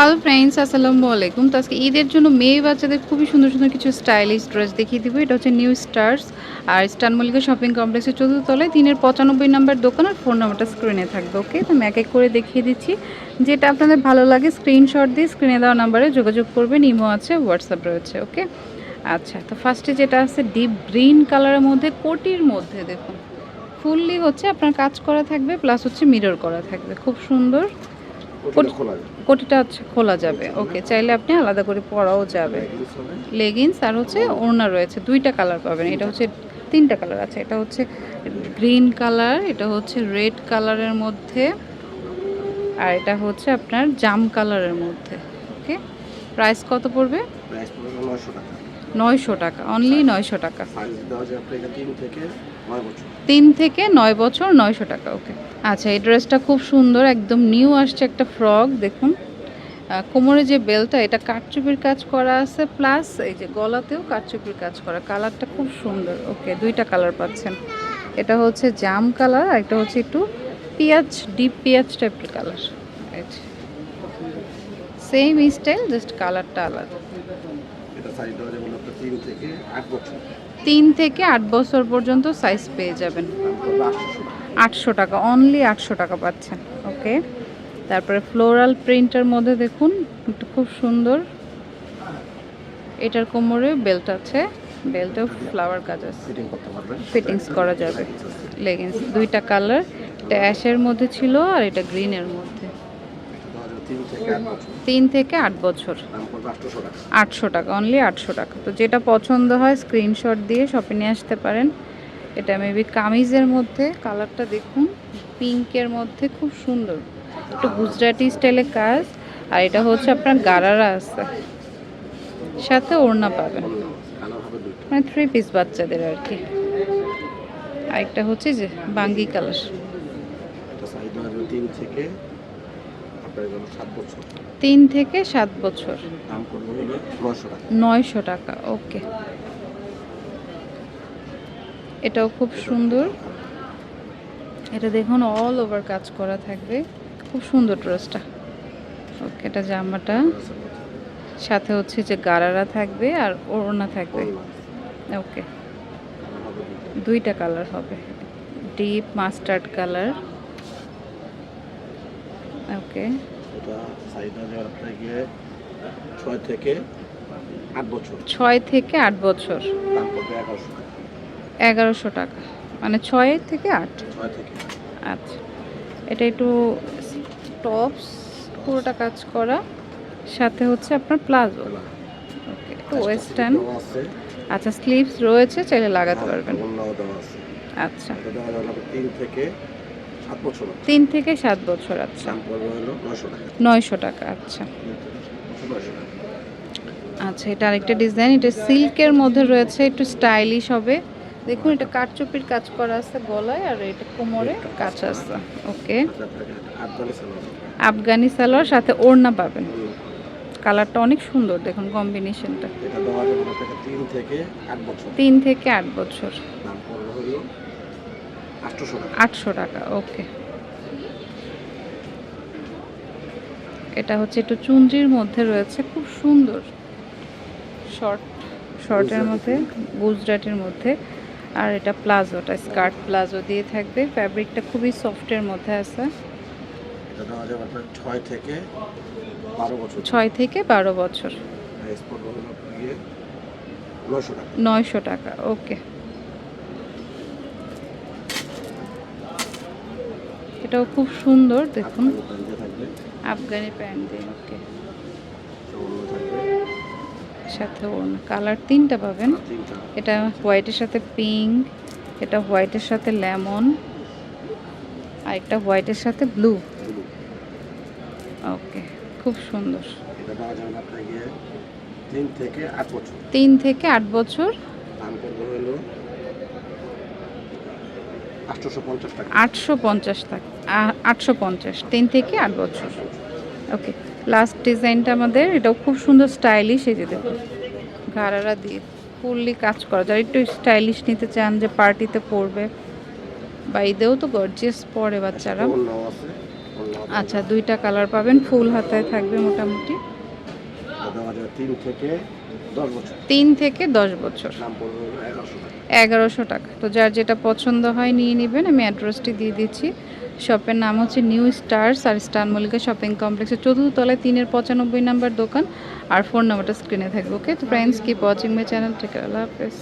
Hello friends, আসসালামু আলাইকুম। তো আজকে ঈদের জন্য মেয়ে বাচ্চাদের খুবই সুন্দর সুন্দর কিছু স্টাইলিশ ড্রেস দেখিয়ে দিব। এটা হচ্ছে নিউ স্টার্স আর স্টার মল্লিকা শপিং কমপ্লেক্সের চতুর্থ তলায় তিনের পঁচানব্বই নাম্বার দোকান আর ফোন নাম্বারটা স্ক্রিনে থাকবে, ওকে? তো আমি এক এক করে দেখিয়ে দিচ্ছি। যেটা আপনাদের ভালো লাগে স্ক্রিনশট দিয়ে স্ক্রিনে দেওয়া নাম্বারে যোগাযোগ করবেন, ইমো আছে হোয়াটসঅ্যাপ রয়েছে, ওকে? আচ্ছা তো ফার্স্টে যেটা আছে ডিপ গ্রিন কালারের মধ্যে, কোটির মধ্যে দেখুন। ফুললি হচ্ছে আপনার কাজ করা থাকবে প্লাস হচ্ছে মিরর করা থাকবে, খুব সুন্দর। কোটিটা হচ্ছে খোলা যাবে। ওকে চাইলে আপনি আলাদা করে পরাও যাবে। লেগিংস আর হচ্ছে ওড়না রয়েছে। দুইটা কালার পাবেন। এটা হচ্ছে তিনটা কালার আছে। এটা হচ্ছে গ্রিন কালার এটা হচ্ছে রেড কালারের মধ্যে আর এটা হচ্ছে আপনার জাম কালারের মধ্যে। ওকে প্রাইস কত পড়বে? Price পড়বে 900 টাকা। নয়শো টাকা অনলি নয়শো টাকা। তিন থেকে নয় বছর। নয়শো টাকা ওকে আচ্ছা এই ড্রেসটা খুব সুন্দর একদম নিউ আসছে একটা ফ্রক দেখুন। কোমরে যে বেলটা এটা কাটচুপির কাজ করা আছে প্লাস এই যে গলাতেও কাটচুপির কাজ করা কালারটা খুব সুন্দর ওকে দুইটা কালার পাচ্ছেন। এটা হচ্ছে জাম কালার আর এটা হচ্ছে একটু পেঁয়াজ ডিপ পেঁয়াজ টাইপের কালার সেম স্টাইল জাস্ট কালারটা আলাদা। এটা দেওয়া যাবে আপনার তিন থেকে আট বছর। তিন থেকে আট বছর পর্যন্ত সাইজ পেয়ে যাবেন। দাম পড়বে 800 টাকা। আটশো টাকা অনলি আটশো টাকা পাচ্ছেন। ওকে তারপরে ফ্লোরাল প্রিন্টের মধ্যে দেখুন একটু খুব সুন্দর। এটার কোমরে বেল্ট আছে। বেল্টেও ফ্লাওয়ার কাজ আছে। ফিটিংস করা যাবে। লেগিংস দুইটা কালার এটা অ্যাশের মধ্যে ছিল আর এটা গ্রিনের মধ্যে। তিন থেকে আট বছর। তিন থেকে আট বছর। দাম পড়বে 800 টাকা। আটশো টাকা অনলি আটশো টাকা। তো যেটা পছন্দ হয় স্ক্রিনশট দিয়ে শপে নিয়ে আসতে পারেন। এটা মেবি কামিজের মধ্যে কালারটা দেখুন পিঙ্কের মধ্যে খুব সুন্দর। একটু গুজরাটি স্টাইলে কাজ আর এটা হচ্ছে আপনার গারারা আছে। সাথে ওড়না পাবেন। মানে থ্রি পিস বাচ্চাদের আর কি। আরেকটা হচ্ছে যে বাঙ্গি কালার তিন থেকে আপনার গেল সাত বছর। তিন থেকে সাত বছর। দাম পড়বে হলো 900 টাকা। নয়শো টাকা ওকে। এটাও খুব সুন্দর। এটা দেখুন অল ওভার কাজ করা থাকবে। খুব সুন্দর ড্রেসটা। ওকে এটা জামাটা। সাথে হচ্ছে যে গারারা থাকবে আর ওড়না থাকবে। ওকে। দুইটা কালার হবে। Deep mustard colour. ওকে এটা দেওয়া আপনার গিয়ে ছয় থেকে আট বছর। ছয় থেকে আট বছর। দাম পড়বে 1100 টাকা। এগারোশো টাকা। মানে ছয় থেকে আট? আচ্ছা। এটা একটু টপস পুরোটা কাজ করা। সাথে হচ্ছে আপনার প্লাজো। ওকে একটু ওয়েস্টার্ন আচ্ছা স্লিভস রয়েছে চাইলে লাগাতে পারবেন। দেওয়া আছে। আচ্ছা। তিন থেকে সাত বছর তিন থেকে সাত বছর আচ্ছা। নয়শো টাকা। আচ্ছা। আচ্ছা এটা আরেকটা ডিজাইন এটা সিল্কের মধ্যে রয়েছে একটু স্টাইলিশ হবে। দেখুন এটা কাঠচুপির কাজ করা আছে গলায় আর এটা কোমরে কাজ আছে। ওকে। আফগানি সালোয়ার। সাথে ওড়না পাবেন। কালারটা অনেক সুন্দর দেখুন কম্বিনেশনটা তিন থেকে আট বছর। আটশো টাকা ওকে। এটা হচ্ছে একটু চুনরির মধ্যে রয়েছে খুব সুন্দর। শর্ট শর্টের মধ্যে গুজরাটের মধ্যে। আর এটা প্লাজোটা স্কার্ট প্লাজো দিয়ে থাকবে। ফ্যাব্রিকটা খুবই সফটের মধ্যে আছে। ছয় থেকে বারো বছর। টাকা। নয়শো টাকা ওকে। এটাও খুব সুন্দর দেখুন। আফগানি প্যান্ট দিয়ে ওকে। সাথে ওড়না কালার তিনটা পাবেন। এটা হোয়াইটের সাথে পিঙ্ক এটা হোয়াইটের সাথে লেমন আর একটা হোয়াইটের সাথে ব্লু। ওকে খুব সুন্দর। তিন থেকে আট বছর। আটশো পঞ্চাশ টাকা। আটশো পঞ্চাশ তিন থেকে আট বছর। ওকে লাস্ট ডিজাইনটা আমাদের এটাও খুব সুন্দর স্টাইলিশ এই যে দেখুন। ঘাড়ারা দিয়ে ফুললি কাজ করা। যারা একটু স্টাইলিশ নিতে চান যে পার্টিতে পরবে বা ঈদেও তো গর্জিয়াস পরে বাচ্চারা। অন্য আচ্ছা দুইটা কালার পাবেন ফুল হাতায় থাকবে মোটামুটি। তিন থেকে দশ বছর। এগারোশো টাকা। তো যার যেটা পছন্দ হয় নিয়ে নেবেন আমি অ্যাড্রেসটি দিয়ে দিচ্ছি। শপের নাম হচ্ছে নিউ স্টার্স আর স্টার মল্লিকা শপিং কমপ্লেক্সের চতুর্থ তলায় তিনের পঁচানব্বই নাম্বার দোকান আর ফোন নাম্বারটা স্ক্রিনে থাকবে, ওকে? তো friends keep watching my channel ঠিক আল্লাহ হাফেজ।